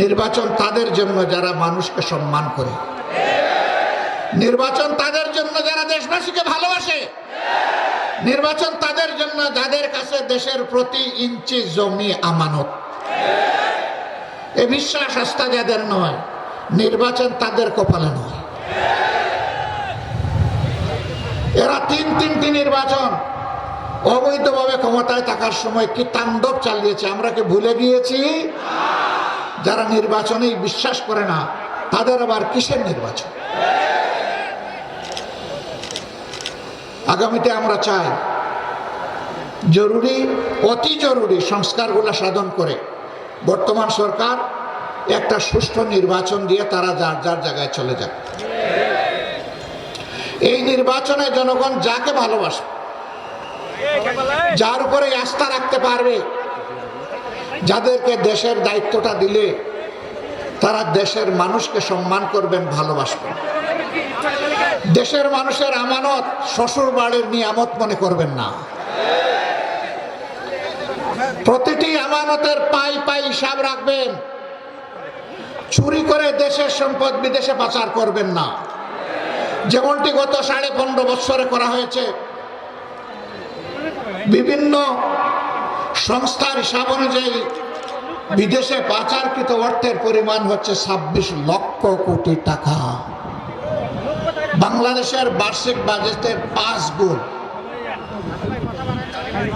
নির্বাচন তাদের জন্য যারা মানুষকে সম্মান করে। নির্বাচন তাদের জন্য যারা দেশবাসীকে ভালোবাসে। নির্বাচন তাদের জন্য যাদের কাছে দেশের প্রতি ইঞ্চি জমি আমানত। এ বিশ্বাস আস্থা যাদের নয়, নির্বাচন তাদের কপালে নয়। এরা তিন তিনটি নির্বাচন অবৈধভাবে ক্ষমতায় থাকার সময় কি তাণ্ডব চালিয়েছে, আমরা কি ভুলে গিয়েছি? যারা নির্বাচনেই বিশ্বাস করে না, তাদের আবার কিসের নির্বাচন? আগামীতে আমরা চাই জরুরি, অতি জরুরি সংস্কারগুলো সাধন করে বর্তমান সরকার একটা সুষ্ঠু নির্বাচন দিয়ে তারা যার যার জায়গায় চলে যায় এই নির্বাচনে জনগণ যাকে ভালোবাসে যার উপরে আস্থা রাখতে পারবে যাদেরকে দেশের দায়িত্বটা দিলে তারা দেশের মানুষকে সম্মান করবেন, ভালোবাসবেন। দেশের মানুষের আমানত শ্বশুর বাড়ির নিয়ামত মনে করবেন না। প্রতিটি আমানতের পাই পাই হিসাব রাখবেন। চুরি করে দেশের সম্পদ বিদেশে পাচার করবেন না। যেমনটি গত সাড়ে পনেরো বৎসরে করা হয়েছে। বিভিন্ন সংস্থার হিসাব অনুযায়ী বিদেশে পাচারকৃত অর্থের পরিমাণ হচ্ছে ছাব্বিশ লক্ষ কোটি টাকা। বাংলাদেশের বার্ষিক বাজেটের পাঁচ গুণ।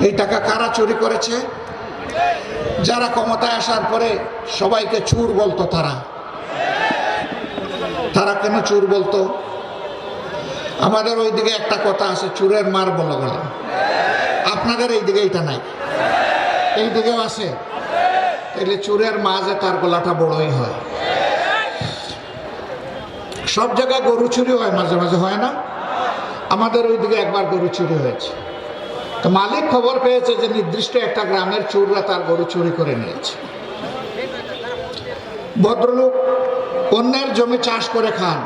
এই টাকা কারা চুরি করেছে? যারা ক্ষমতায় আসার পরে সবাইকে চুর বলতো তারা। তারা কেন চুর বলতো? আমাদের ওইদিকে একটা কথা আছে, চুরের মার বলে বলে। আপনাদের এই দিকে এটা নাই। এই দিকেও আছে। তাহলে চোরের মাঝে তার গলাটা বড়ই হয়। সব জায়গায় গরু চুরি হয়, মাঝে মাঝে হয় না। আমাদের ওইদিকে একবার গরু চুরি হয়েছে। তো মালিক খবর পেয়েছে যে নির্দিষ্ট একটা গ্রামের চোররা তার গরু চুরি করে নিয়েছে। ভদ্রলোক অন্যের জমি চাষ করে খান,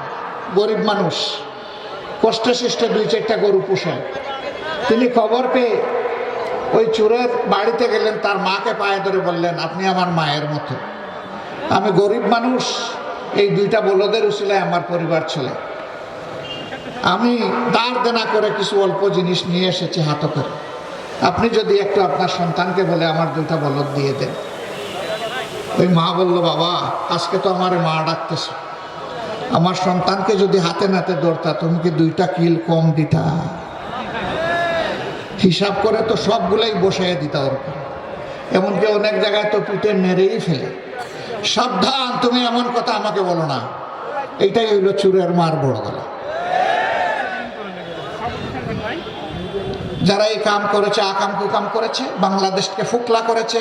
গরিব মানুষ। কষ্টে সৃষ্টে দুই চারটা গরু পোষেন। তিনি খবর পেয়ে ওই চোরের বাড়িতে গেলেন, তার মাকে পায়ে ধরে বললেন, আপনি আমার মায়ের মতো। আমি গরিব মানুষ, এই দুইটা বলদের উচিলায় আমার পরিবার চলে। আমি দাঁড় দেনা করে কিছু অল্প জিনিস নিয়ে এসেছি হাত করে। আপনি যদি একটু আপনার সন্তানকে বলে আমার দুইটা বলদ দিয়ে দেন। ওই মা বলল, বাবা, আজকে তো আমার মা ডাকতেছে। আমার সন্তানকে যদি হাতে নাতে ধরতা, তুমি কি দুইটা কিল কম দিতা? হিসাব করে তো সবগুলাই বসাইয়া দিতে উপর। এমনকি অনেক জায়গায় তো পিঠে মেরেই ফেলে। সাবধান, তুমি এমন কথা আমাকে বলো না। এইটাই হইল চুরের মার বড় গলা। যারা এই কাম করেছে আকাম কুকাম করেছে, বাংলাদেশকে ফুকলা করেছে,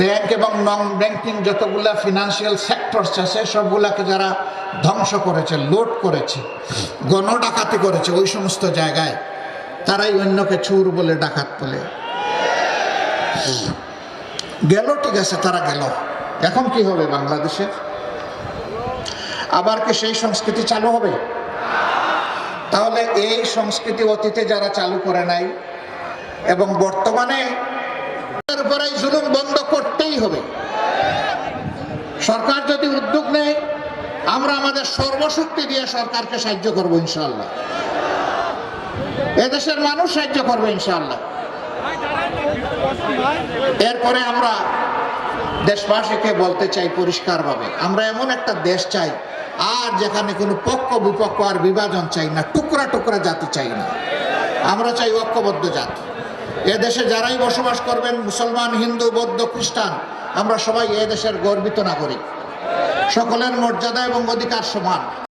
ব্যাংক এবং নন ব্যাংকিং যতগুলা ফিনান্সিয়াল সেক্টরস আছে, সবগুলাকে যারা ধ্বংস করেছে লোড করেছে গণ ডাকাতি করেছে, ওই সমস্ত জায়গায় তারাই অন্যকে চুর বলে, ডাকাত বলে। গেল, ঠিক আছে, তারা গেল। এখন কি হবে বাংলাদেশে? আবার কি সেই সংস্কৃতি চালু হবে? তাহলে এই সংস্কৃতি অতীতে যারা চালু করে নাই এবং বর্তমানে জুলুম বন্ধ করতেই হবে। সরকার যদি উদ্যোগ নেয়, আমরা আমাদের সর্বশক্তি দিয়ে সরকারকে সাহায্য করব ইনশাল্লাহ এদেশের মানুষ সাহায্য করবে ইনশাল্লাহ এরপরে আমরা দেশবাসীকে বলতে চাই পরিষ্কারভাবে, আমরা এমন একটা দেশ চাই, আর যেখানে কোনো পক্ষ বিপক্ষ আর বিভাজন চাই না, টুকরা টুকরা জাতি চাই না। আমরা চাই ঐক্যবদ্ধ জাতি। এ দেশে যারাই বসবাস করবেন, মুসলমান, হিন্দু, বৌদ্ধ, খ্রিস্টান, আমরা সবাই এ দেশের গর্বিত নাগরিক। সকলের মর্যাদা এবং অধিকার সমান।